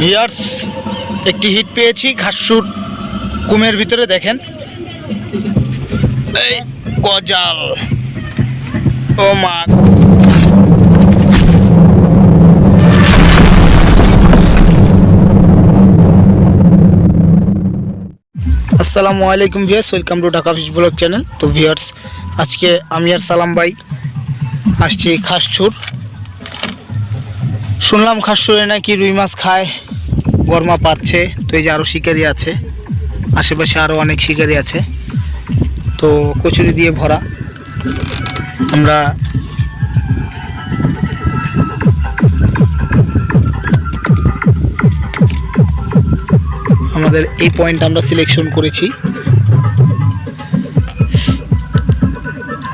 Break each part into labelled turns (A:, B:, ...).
A: Viewers একটি hit পেয়েছি, ঘাসুর কুমের ভিতরে দেখেন। এই গজাল। ও মা। আসসালামু আলাইকুম viewers welcome to Dhaka fish blog channel তো ভিয়ার্স আজকে আমি আর সালাম ভাই আসছি খাসছুর শুনলাম খাসছুরে নাকি রুই মাছ খায়। গরমা পাচ্ছে, তো এই যে আরও শিকারি আছে, আশেপাশে আরও অনেক শিকারি আছে। তো কচুরি দিয়ে ভরা। আমরা আমাদের এই পয়েন্ট আমরা সিলেকশন করেছি।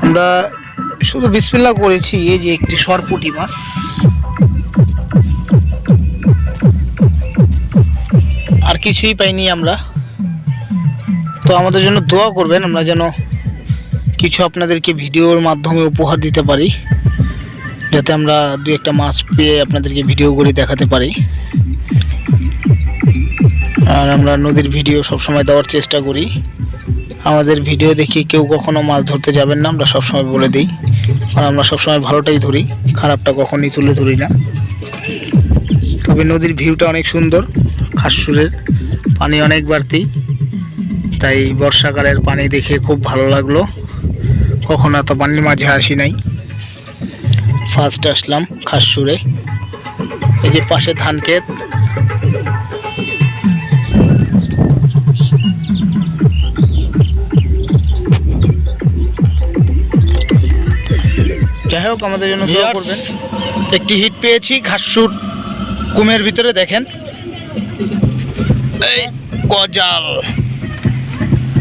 A: আমরা শুধু বিসমিল্লা করেছি, এই যে একটি সরপুটি মাছ। কিছুই পাইনি আমরা। তো আমাদের জন্য দোয়া করবেন, আমরা যেন কিছু আপনাদেরকে ভিডিওর মাধ্যমে উপহার দিতে পারি, যাতে আমরা দু একটা মাছ পেয়ে আপনাদেরকে ভিডিও করে দেখাতে পারি। আর আমরা নদীর ভিডিও সবসময় দেওয়ার চেষ্টা করি। আমাদের ভিডিও দেখে কেউ কখনো মাছ ধরতে যাবেন না, আমরা সবসময় বলে দিই। আর আমরা সবসময় ভালোটাই ধরি, খারাপটা কখনই তুলে ধরি না। তবে নদীর ভিউটা অনেক সুন্দর, খাসুরের। পানি অনেক বাড়তি। তাই বর্ষাকালের পানি দেখে খুব ভালো লাগল। কখনো এত পানির মাঝে আসি নাই। ফার্স্ট আসলাম খাসুরে। এই যে পাশে ধান ক্ষেত। যাই হোক আমাদের জন্য দোয়া করবেন। একটি হিট পেয়েছি ঘাসুর কুমের ভিতরে দেখেন। এই গজাল।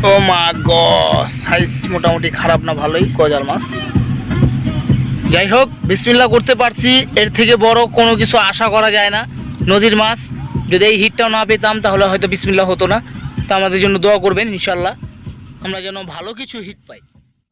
A: ও মা গ সাইজ মোটামুটি খারাপ না ভালোই, গজাল মাছ। যাই হোক বিসমিল্লা করতে পারছি, এর থেকে বড় কোনো কিছু আশা করা যায় না। নদীর মাছ, যদি এই হিটটাও না পেতাম, তাহলে হয়তো বিসমিল্লা হতো না। তা আমাদের জন্য দোয়া করবেন ইনশাল্লাহ আমরা যেন ভালো কিছু হিট পাই।